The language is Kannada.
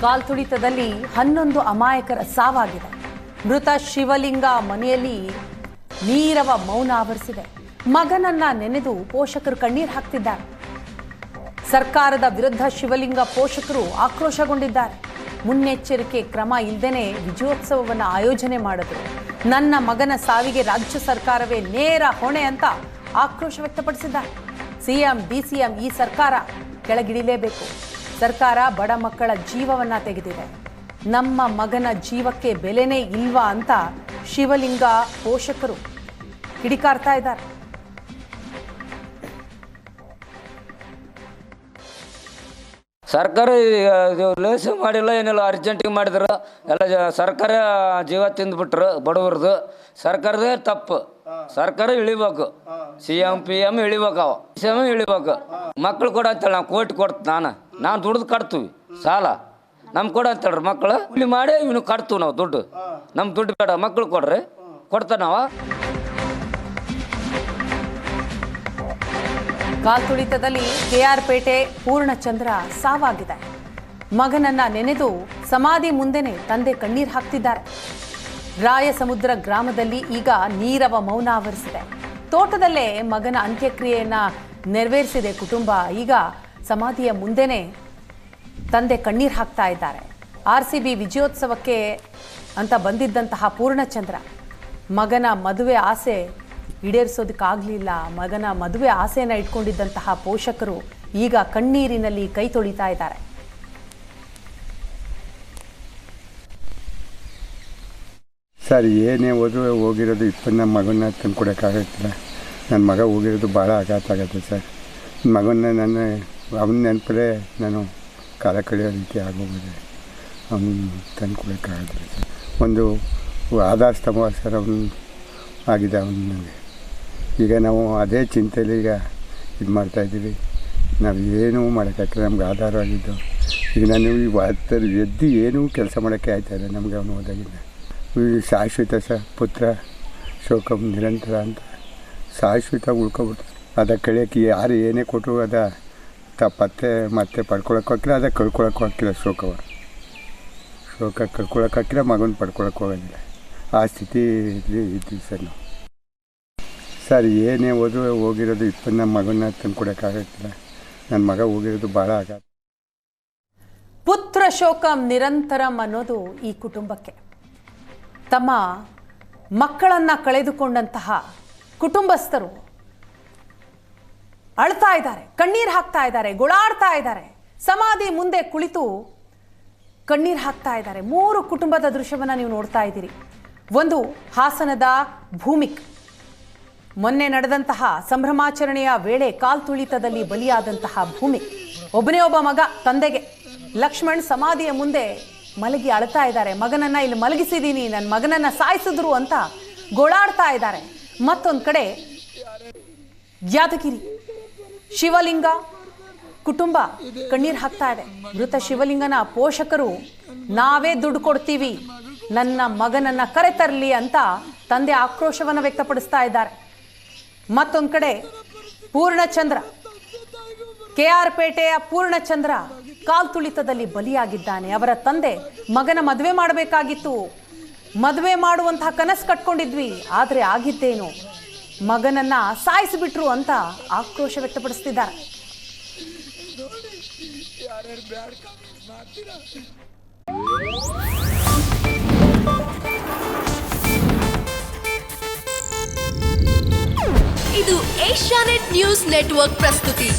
ಕಾಲ್ತುಳಿತದಲ್ಲಿ ಹನ್ನೊಂದು ಅಮಾಯಕರ ಸಾವಾಗಿದೆ. ಮೃತ ಶಿವಲಿಂಗ ಮನೆಯಲ್ಲಿ ನೀರವ ಮೌನ ಆವರಿಸಿದೆ. ಮಗನನ್ನ ನೆನೆದು ಪೋಷಕರು ಕಣ್ಣೀರು ಹಾಕ್ತಿದ್ದಾರೆ. ಸರ್ಕಾರದ ವಿರುದ್ಧ ಶಿವಲಿಂಗ ಪೋಷಕರು ಆಕ್ರೋಶಗೊಂಡಿದ್ದಾರೆ. ಮುನ್ನೆಚ್ಚರಿಕೆ ಕ್ರಮ ಇಲ್ಲದೇನೆ ವಿಜಯೋತ್ಸವವನ್ನು ಆಯೋಜನೆ ಮಾಡಿದ್ರು. ನನ್ನ ಮಗನ ಸಾವಿಗೆ ರಾಜ್ಯ ಸರ್ಕಾರವೇ ನೇರ ಹೊಣೆ ಅಂತ ಆಕ್ರೋಶ ವ್ಯಕ್ತಪಡಿಸಿದ್ದಾರೆ. ಸಿಎಂ, ಡಿಸಿಎಂ ಈ ಸರ್ಕಾರ ಕೆಳಗಿಳಿಲೇಬೇಕು. ಸರ್ಕಾರ ಬಡ ಮಕ್ಕಳ ಜೀವವನ್ನ ತೆಗೆದಿದೆ. ನಮ್ಮ ಮಗನ ಜೀವಕ್ಕೆ ಬೆಲೆನೇ ಇಲ್ವಾ ಅಂತ ಶಿವಲಿಂಗ ಪೋಷಕರು ಕಿಡಿಕಾರ್ತಾ ಇದ್ದಾರೆ. ಸರ್ಕಾರ ಇದು ಲೇಸ್ ಮಾಡಿಲ್ಲ ಏನಿಲ್ಲ ಅರ್ಜೆಂಟಿಗೆ ಮಾಡಿದ್ರು. ಎಲ್ಲ ಜ- ಸರ್ಕಾರ ಜೀವ ತಿಂದ್ಬಿಟ್ರು ಬಡವ್ರದ್ದು ಸರ್ಕಾರದೇ ತಪ್ಪು. ಸರ್ಕಾರ ಇಳಿಬೇಕು. ಸಿ ಎಂ ಪಿ ಎಂ ಇಳಿಬೇಕು ಅವ. ಸಿ ಎಂ ಇಳಿಬೇಕು. ಮಕ್ಳು ಕೂಡ ನಾವು ಕೋಟಿ ಕೊಡ್ತು ನಾನು. ನಾವು ದುಡ್ದು ಕಟ್ತೀವಿ, ಸಾಲ. ನಮ್ಗೆ ಕೊಡ ಅಂತೇಳ್ರಿ ಮಕ್ಕಳು ಇಲ್ಲಿ ಮಾಡಿ ಇವನು ಕಟ್ತೀವಿ ನಾವು ದುಡ್ಡು. ನಮ್ಮ ದುಡ್ಡು ಬೇಡ, ಮಕ್ಳು ಕೊಡ್ರಿ. ಕೊಡ್ತಾನವ ಕಾಲ್ತುಳಿತದಲ್ಲಿ ಕೆಆರ್ ಪೇಟೆ ಪೂರ್ಣಚಂದ್ರ ಸಾವಾಗಿದೆ. ಮಗನನ್ನ ನೆನೆದು ಸಮಾಧಿ ಮುಂದೆನೆ ತಂದೆ ಕಣ್ಣೀರು ಹಾಕ್ತಿದ್ದಾರೆ. ರಾಯಸಮುದ್ರ ಗ್ರಾಮದಲ್ಲಿ ಈಗ ನೀರವ ಮೌನ ಆವರಿಸಿದೆ. ತೋಟದಲ್ಲೇ ಮಗನ ಅಂತ್ಯಕ್ರಿಯೆಯನ್ನ ನೆರವೇರಿಸಿದೆ ಕುಟುಂಬ. ಈಗ ಸಮಾಧಿಯ ಮುಂದೆನೆ ತಂದೆ ಕಣ್ಣೀರು ಹಾಕ್ತಾ ಇದ್ದಾರೆ. ಆರ್ ಸಿ ಬಿ ವಿಜಯೋತ್ಸವಕ್ಕೆ ಅಂತ ಬಂದಿದ್ದಂತಹ ಪೂರ್ಣಚಂದ್ರ, ಮಗನ ಮದುವೆ ಆಸೆ ಈಡೇರಿಸೋದಕ್ಕಾಗಲಿಲ್ಲ. ಮಗನ ಮದುವೆ ಆಸೆಯನ್ನು ಇಟ್ಕೊಂಡಿದ್ದಂತಹ ಪೋಷಕರು ಈಗ ಕಣ್ಣೀರಿನಲ್ಲಿ ಕೈ ತೊಳಿತಾ ಇದ್ದಾರೆ. ಸರ್, ಏನೇ ಹೋದ್ರೆ ಹೋಗಿರೋದು ಇಪ್ಪತ್ತು ನಮ್ಮ ಮಗನ ತಂದು ಕೊಡೋಕ್ಕಾಗತ್ತಿಲ್ಲ ನನ್ನ ಮಗ ಹೋಗಿರೋದು ಭಾಳ ಆಘಾತ ಆಗುತ್ತೆ ಸರ್. ಮಗನ ನನ್ನ ಅವನ ನೆನಪಲ್ಲೇ ನಾನು ಕಾಲ ಕಳೆಯೋ ರೀತಿ ಆಗೋಗಿದೆ. ಅವನು ತಂದು ಕೊಡೋಕ್ಕಾಗತ್ತಿಲ್ಲ ಸರ್. ಒಂದು ಆಧಾರ ಸ್ತಂಭ ಸರ್ ಅವನು ಆಗಿದೆ ಅವನು ನನಗೆ ಈಗ ನಾವು ಅದೇ ಚಿಂತೆಯಲ್ಲಿ ಈಗ ಇದು ಮಾಡ್ತಾಯಿದ್ದೀವಿ ನಾವು ಏನೂ ಮಾಡೋಕ್ಕಾಗ್ತದೆ ನಮ್ಗೆ ಆಧಾರವಾಗಿದ್ದು ಈಗ ನಾನು ಈ ವಾರ್ತರ ಎದ್ದು ಏನೂ ಕೆಲಸ ಮಾಡೋಕ್ಕೆ ಆಯ್ತಾ ಇಲ್ಲ. ನಮಗೆ ಅವನು ಹೋದಾಗಿಂದ. ಈ ಶಾಶ್ವತ ಸಹ ಪುತ್ರ ಶೋಕಂ ನಿರಂತರ ಅಂತ. ಶಾಶ್ವತ ಉಳ್ಕೊಬಿಟ್ಟು ಅದ ಕಳಿಯೋಕ್ಕೆ ಯಾರು ಏನೇ ಕೊಟ್ಟರು ಅದ ತ ಪತ್ತೆ ಮತ್ತೆ ಪಡ್ಕೊಳಕ್ಕೆ ಹೋಗಿಲ್ಲ ಅದೇ ಕಳ್ಕೊಳಕ್ಕೆ ಹೋಗಿಲ್ಲ ಶೋಕವ ಶೋಕ ಕಳ್ಕೊಳಕ್ಕೆ ಹಾಕಿಲ್ಲ ಮಗನ ಪಡ್ಕೊಳಕ್ಕೆ ಹೋಗೋದಿಲ್ಲ ಆ ಇದ್ವಿ ಇದ್ದೀವಿ ಸರ್ ನಾವು ಸರ್ ಏನೇ ಹೋದ್ರು ಹೋಗಿರೋದು ಇಪ್ಪತ್ತು ನಮ್ಮ ಮಗನ ತಂದು ಕೊಡೋಕ್ಕಾಗತ್ತಿಲ್ಲ ನನ್ನ ಮಗ ಹೋಗಿರೋದು ಭಾಳ ಆಗ ಪುತ್ರ ಶೋಕಂ ನಿರಂತರಂ ಅನ್ನೋದು ಈ ಕುಟುಂಬಕ್ಕೆ. ತಮ್ಮ ಮಕ್ಕಳನ್ನು ಕಳೆದುಕೊಂಡಂತಹ ಕುಟುಂಬಸ್ಥರು ಅಳ್ತಾ ಇದ್ದಾರೆ, ಕಣ್ಣೀರು ಹಾಕ್ತಾ ಇದ್ದಾರೆ, ಗೊಳಾಡ್ತಾ ಇದ್ದಾರೆ. ಸಮಾಧಿ ಮುಂದೆ ಕುಳಿತು ಕಣ್ಣೀರು ಹಾಕ್ತಾ ಇದ್ದಾರೆ. ಮೂರು ಕುಟುಂಬದ ದೃಶ್ಯವನ್ನು ನೀವು ನೋಡ್ತಾ ಇದ್ದೀರಿ. ಒಂದು ಹಾಸನದ ಭೂಮಿಕ್. ಮೊನ್ನೆ ನಡೆದಂತಹ ಸಂಭ್ರಮಾಚರಣೆಯ ವೇಳೆ ಕಾಲ್ತುಳಿತದಲ್ಲಿ ಬಲಿಯಾದಂತಹ ಭೂಮಿ ಒಬ್ಬನೇ ಒಬ್ಬ ಮಗ ತಂದೆಗೆ. ಲಕ್ಷ್ಮಣ್ ಸಮಾಧಿಯ ಮುಂದೆ ಮಲಗಿ ಅಳ್ತಾ ಇದ್ದಾರೆ. ಮಗನನ್ನ ಇಲ್ಲಿ ಮಲಗಿಸಿದ್ದೀನಿ ನನ್ನ ಮಗನನ್ನ ಸಾಯಿಸಿದ್ರು ಅಂತ ಗೋಳಾಡ್ತಾ ಇದ್ದಾರೆ. ಮತ್ತೊಂದು ಕಡೆ ಯಾದಗಿರಿ. ಶಿವಲಿಂಗ ಕುಟುಂಬ ಕಣ್ಣೀರು ಹಾಕ್ತಾ ಇದೆ. ಮೃತ ಶಿವಲಿಂಗನ ಪೋಷಕರು, ನಾವೇ ದುಡ್ಡು ಕೊಡ್ತೀವಿ, ನನ್ನ ಮಗನನ್ನ ಕರೆತರಲಿ ಅಂತ ತಂದೆ ಆಕ್ರೋಶವನ್ನು ವ್ಯಕ್ತಪಡಿಸ್ತಾ ಇದ್ದಾರೆ. ಮತ್ತೊಂದು ಕಡೆ ಪೂರ್ಣಚಂದ್ರ, ಕೆ ಆರ್ ಪೇಟೆಯ ಪೂರ್ಣಚಂದ್ರ ಕಾಲ್ತುಳಿತದಲ್ಲಿ ಬಲಿಯಾಗಿದ್ದಾನೆ. ಅವರ ತಂದೆ ಮಗನ ಮದುವೆ ಮಾಡಬೇಕಾಗಿತ್ತು. ಮದುವೆ ಮಾಡುವಂತಹ ಕನಸು ಕಟ್ಕೊಂಡಿದ್ವಿ, ಆದರೆ ಆಗಿದ್ದೇನು? ಮಗನನ್ನ ಸಾಯಿಸಿಬಿಟ್ರು ಅಂತ ಆಕ್ರೋಶ ವ್ಯಕ್ತಪಡಿಸ್ತಿದ್ದಾರೆ. ಇದು ಏಷ್ಯಾನೆಟ್ ನ್ಯೂಸ್ ನೆಟ್ವರ್ಕ್ ಪ್ರಸ್ತುತಿ.